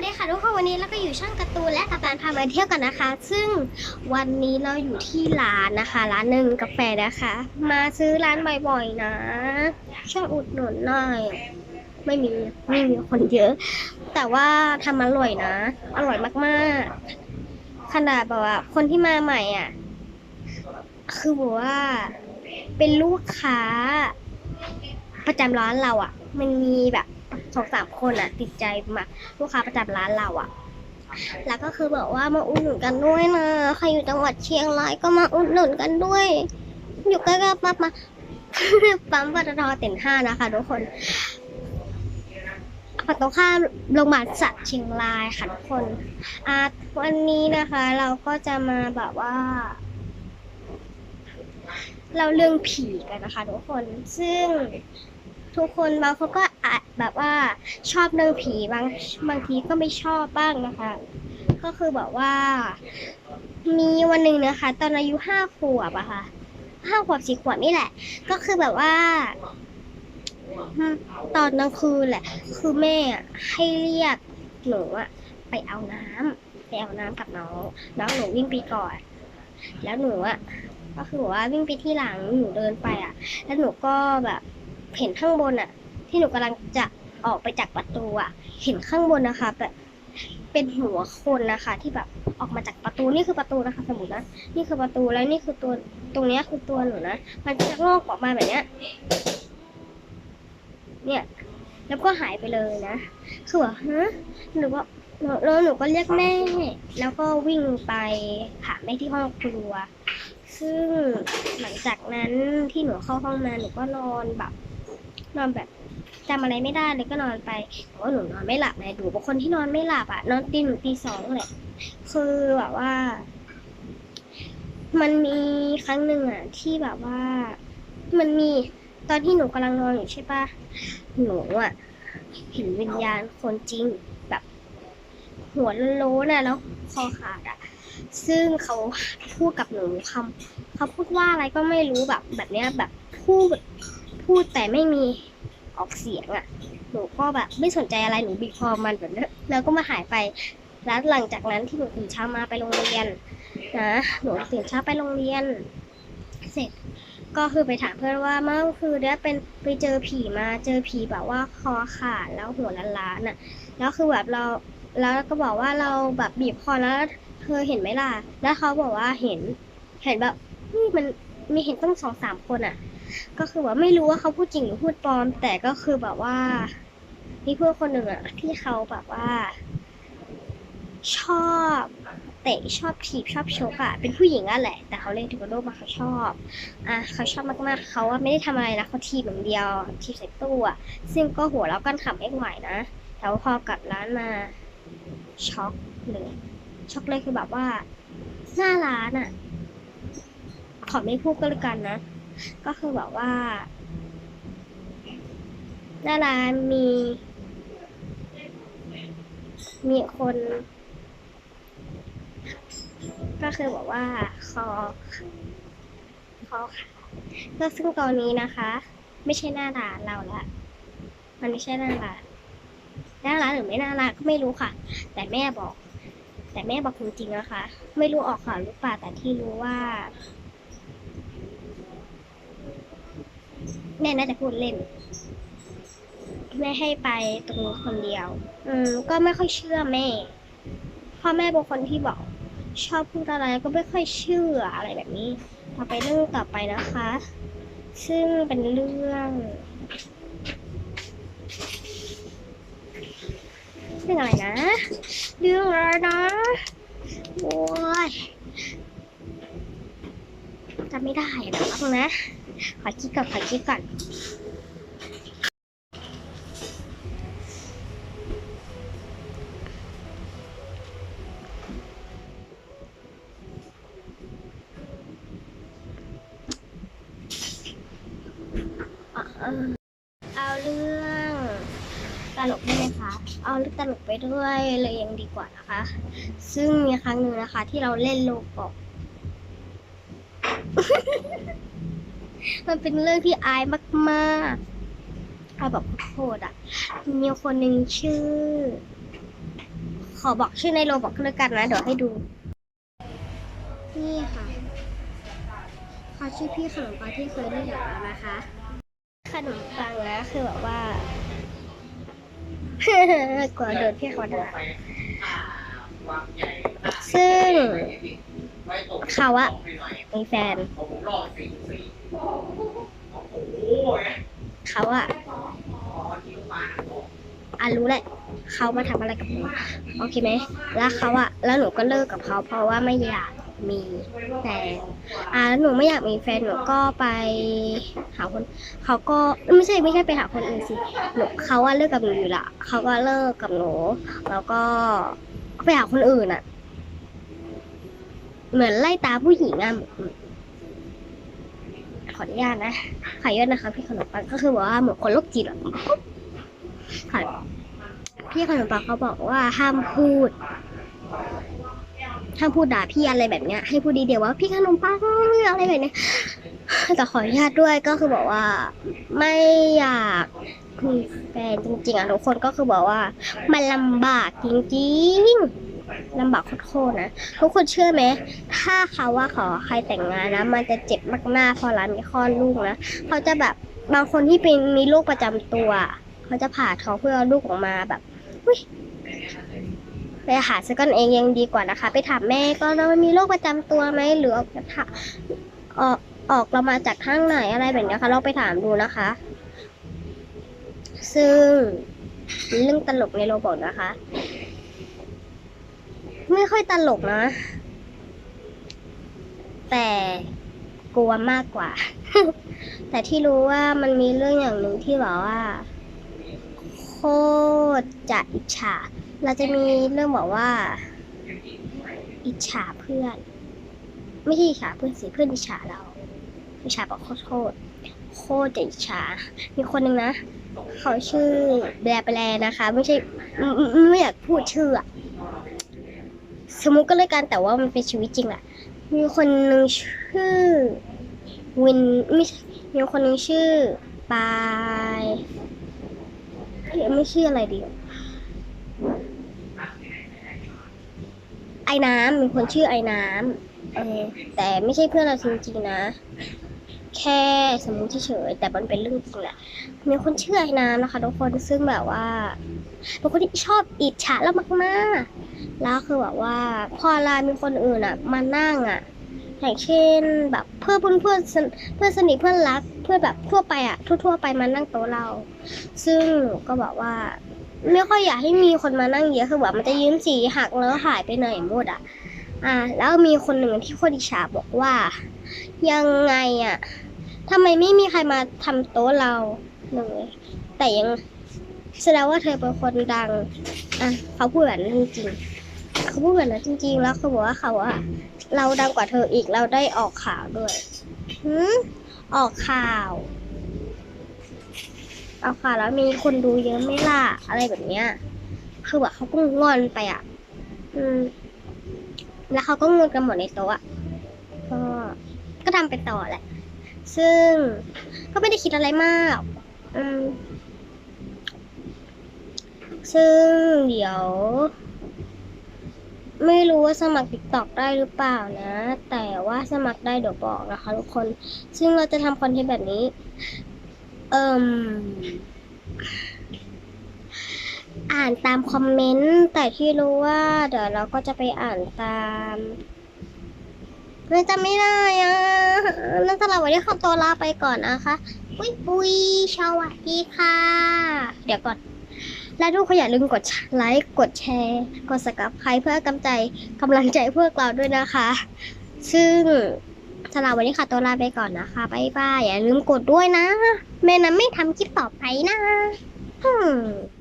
วัสดีค่ะทุกคนวันนี้เราก็อยู่ช่องการ์ตูนและกับการพามาเที่ยวกันนะคะ ซึ่งวันนี้เราอยู่ที่ร้านนะคะ ร้านหนึ่งกาแฟนะคะ มาซื้อร้านบ่อยๆนะ ช่วยอุดหนุนหน่อยไม่มีไม่มีคนเยอะ แต่ว่าทำอร่อยนะ อร่อยมากๆ ขนาดแบบว่า คนที่มาใหม่อะ คือแบบว่าเป็นลูกค้า ประจำร้านเราอะ มันมีแบบ สองสามคนอะติดใจมาลูกค้าประจำร้านเราอะแล้วก็คือแบบว่ามาอุดหนุนกันด้วยนะใครอยู่จังหวัดเชียงรายก็มาอุดหนุนกันด้วย อยู่ใกล้ๆปั๊บมาปั๊มปตทเต็นห้านะคะทุกคนฝั่งตรงข้ามโรงพยาบาลสัตว์เชียงรายค่ะทุกคนอะวันนี้นะคะ เราก็จะมาแบบว่าเราเรื่องผีกันนะคะทุกคน ซึ่งทุกคนบางคนก็อา แบบว่าชอบเรื่องผีบางบางทีก็ไม่ชอบบ้างนะคะ ก็คือแบบว่า มีวันหนึ่งนะคะ ตอนอายุห้าขวบอะค่ะห้าขวบสี่ขวบนี่แหละ ก็คือแบบว่า ตอนกลางคืนแหละ คือแม่ให้เรียกหนูอะไปเอาน้ำไปเอาน้ำกับน้องน้องหนูวิ่งไปก่อน แล้วหนูอะก็คือแบบว่าวิ่งไปที่หลังหนูเดินไปอะแล้วหนูก็แบบเห็นข้างบนอะ ที่หนูกำลังจะออกไปจากประตูอะเห็นข้างบนนะคะแบบเป็นหัวคนนะคะ ที่แบบออกมาจากประตูนี่คือประตูนะคะ สมมตินะนี่คือประตูแล้วนี่คือตัวตรงนี้คือตัวหนูนะมันจะงอกออกมาแบบเนี้ย เนี่ยแล้วก็หายไปเลยนะ คือแบบฮะหนูก็แล้วหนูก็เรียกแม่ แล้วก็วิ่งไปหาแม่ที่ห้องครัว ซึ่งหลังจากนั้นที่หนูเข้าห้องมาหนูก็นอนแบบ นอนแบบ จำอะไรไม่ได้เลยก็นอนไปแต่ว่าหนูนอนไม่หลับไงหนูเป็นคนที่นอนไม่หลับอะนอนตีหนึ่งตีสองเลยคือแบบว่า มันมีครั้งหนึ่งอะที่แบบว่า มันมีตอนที่หนูกำลังนอนอยู่ใช่ปะหนูอะเห็นวิญญาณคนจริงแบบ หัวโล้นๆน่ะแล้วคอขาดอะซึ่งเขาพูดกับหนูคำเขาพูดว่าอะไรก็ไม่รู้แบบแบบเนี้ยแบบพูดพูดแต่ไม่มี ออกเสียงอะ หนูก็แบบไม่สนใจอะไรหนูบีบคอมันแบบนี้แล้วก็มาหายไป แล้วหลังจากนั้นที่หนูตื่นเช้ามาไปโรงเรียนนะหนูตื่นเช้าไปโรงเรียน เสร็จก็คือไปถามเพื่อนว่าเมื่อคืนเนี้เป็นไปเจอผีมาเจอผีแบบว่าคอขาดแล้วหัวล้านๆน่ะแล้วคือแบบเราแล้วก็บอกว่าเราแบบบีบคอแล้วเธอเห็นไหมล่ะแล้วเขาบอกว่าเห็นเห็นแบบเฮ้ยมันมีเห็นตั้งสองสามคนอะ ก็คือว่าไม่รู้ว่าเขาพูดจริงหรือพูดปลอม แต่ก็คือแบบว่ามีเพื่อนคนหนึ่งอะที่เขาแบบว่า ชอบเตะชอบถีบชอบชกอะเป็นผู้หญิงอะแหละ แต่เขาเล่นเทควันโดมาเขาชอบอะเขาชอบมากๆเขาว่าไม่ได้ทำอะไรนะเขาทีบอย่างเดียวทีบใส่ตู้อะซึ่งก็หัวเรากันขำเอ็กไหวนะแต่ว่าพอกลับร้านมาช็อกเลยช็อกเลยคือแบบว่าหน้าร้านอะขอไม่พูดก็แล้วกันนะ ก็คือแบบว่าหน้าร้านมี มีคน ก็คือบอกว่าคอคอขาดก็ซึ่งตอนนี้นะคะ ไม่ใช่หน้าร้านเราละมันไม่ใช่หน้าร้านหน้าร้านหรือไม่หน้าร้านก็ไม่รู้ค่ะ แต่แม่บอก แต่แม่บอกจริงๆนะคะ ไม่รู้ออกข่าวหรือเปล่าแต่ที่รู้ว่า แม่น่าจะพูดเล่น แม่ให้ไปตรงนู้นคนเดียว อืม ก็ไม่ค่อยเชื่อแม่เพ่อแม่เป็นคนที่บอก ชอบพูดอะไรก็ไม่ค่อยเชื่ออะไรแบบนี้ ต่อไปเรื่องต่อไปนะคะ ซึ่งเป็นเรื่องเรื่องอะไรนะ เรื่องอะไรนะ โอ้ย จำไม่ได้นะแป๊บนึงนะ ขอคิดก่อน ขอคิดก่อนเอาเรื่องตลกได้ไหมคะ เอาเรื่องตลกไปด้วยเลยยังดีกว่านะคะ ซึ่งมีครั้งหนึ่งนะคะ ที่เราเล่นโลบอก มันเป็นเรื่องที่อายมากๆอายแบบโคตรอะ มีคนหนึ่งชื่อ ขอบอกชื่อในโรบอกเลยกันนะ เดี๋ยวให้ดู นี่ค่ะเขาชื่อพี่ขนมปังที่เคยได้ยินแล้วนะคะ ขนมปังนะคือแบบว่ากลัวโดนพี่เขาด่าซึ่ง เขาอะมีแฟน เขาอะอะรู้แหละ เขามาทำอะไรกับหนูโอเคไหม แล้วเขาอะแล้วหนูก็เลิกกับเขา เพราะว่าไม่อยากมีแต่อ่าแล้วหนูไม่อยากมีแฟนหนูก็ไปหาคนเขาก็ไม่ใช่ไม่ใช่ไปหาคนอื่นสิหนูเขาว่าเลิกกับหนูอยู่ละเขาก็เลิกกับหนูแล้วก็ไปหาคนอื่นอะ เหมือนไล่ตาผู้หญิงอะขออนุญาตนะขออนุญาตนะคะพี่ขนมปังก็คือบอกว่าเหมือนคนโรคจิตอะค่ะพี่ขนมปังเขาบอกว่าห้ามพูดห้ามพูดด่าพี่อะไรแบบเนี้ยให้พูดดีเดียวว่าพี่ขนมปังอะไรแบบเนี้ยแต่ขออนุญาตด้วยก็คือบอกว่าไม่อยากมีแฟนจริงๆอะทุกคนก็คือบอกว่ามันลำบากจริงๆ ลำบากโคตรๆนะทุกคนเชื่อไหมถ้าเขาว่าขอใครแต่งงานนะมันจะเจ็บมากๆพอร้านมีคลอดลูกนะเขาจะแบบบางคนที่เป็นมีโรคประจำตัว เขาจะผ่าท้องเพื่อเอาลูกออกมาแบบอุ้ยไปหาซื้อกันเองยังดีกว่านะคะ ไปถามแม่ก็แล้วมีโรคประจำตัวไหมหรือออกจากออกออกเรามาจากข้างไหนอะไรแบบนี้ค่ะลองไปถามดูนะคะ ซึ่งเรื่องตลกในโรบอทนะคะ ไม่ค่อยตลกนะ แต่กลัวมากกว่า แต่ที่รู้ว่ามันมีเรื่องอย่างหนึ่งที่บอกว่า โคตรจะอิจฉา เราจะมีเรื่องบอกว่า อิจฉาเพื่อน ไม่ใช่อิจฉาเพื่อนสิเพื่อนอิจฉาเราอิจฉาบอกโคตรโคตรโคตรจะอิจฉา มีคนหนึ่งนะ เขาชื่อแบรแบรนะคะ ไม่ใช่ไม่อยากพูดชื่อ สมมุติก็เลยกันแต่ว่ามันเป็นชีวิตจริงแหละมีคนหนึ่งชื่อวินไม่ใช่มีคนหนึ่งชื่อปายไม่ชื่ออะไรดีไอ้น้ำมีคนชื่อไอ้น้ำเออแต่ไม่ใช่เพื่อนเราจริงๆนะ แค่สมมุติเฉยแต่มันเป็นเรื่องจริงแหละมีคนชื่อไอ้น้ำนะคะทุกคนซึ่งแบบว่าเป็นคนที่ชอบอิจฉาแล้วมากๆ แล้วคือแบบว่าพอเวลามีคนอื่นอะมานั่งอะอย่างเช่นแบบเพื่อนเพื่อนเพื่อนเพื่อนสนิทเพื่อนรัก เพื่อนแบบทั่วไปอะทั่วๆไปมานั่งโต๊ะเรา ซึ่งหนูก็บอกว่า ไม่ค่อยอยากให้มีคนมานั่งเยอะคือแบบมันจะยืมสีหักแล้วหายไปไหนหมดอะ อ่า แล้วมีคนหนึ่งที่คนอิจฉาบอกว่า ยังไงอะทำไมไม่มีใครมาทำโต๊ะเราเลยแต่ยัง แสดงว่าเธอเป็นคนดัง อะ เขาพูดแบบนั้นจริงๆเขาพูดแบบนั้นจริง ๆ แล้วเขาบอกว่าเขาอะเราดังกว่าเธออีกเราได้ออกข่าวด้วยหืมออกข่าวออกข่าวแล้วมีคนดูเยอะไหม่ล่ะอะไรแบบเนี้ย คือแบบเขาก็งอนไปอะ อืม แล้วเขาก็งอนกันหมดในโต๊ะก็ก็ทำไปต่อแหละ ซึ่งก็ไม่ได้คิดอะไรมาก อืม ซึ่งเดี๋ยว ไม่รู้ว่าสมัคร TikTok ได้หรือเปล่านะ แต่ว่าสมัครได้เดี๋ยวบอกนะคะทุกคน ซึ่งเราจะทำคอนเทนต์แบบนี้ เอ่มอ่านตามคอมเมนต์แต่ที่รู้ว่าเดี๋ยวเราก็จะไปอ่านตามไม่จำไม่ได้อะนั่นสำหรับวันนี้ขอตัวลาไปก่อนนะคะ ปุ้ยปุ้ยสวัสดีค่ะ เดี๋ยวก่อน และทุกคนอย่าลืมกดไลค์ กดแชร์ กดสกับใครเพื่อกำใจกำลังใจพวกเราด้วยนะคะ ซึ่งสำหรับวันนี้ค่ะตัวลาไปก่อนนะคะบายบายอย่าลืมกดด้วยนะแม่นั้นไม่ทำคลิปต่อไปนะอืม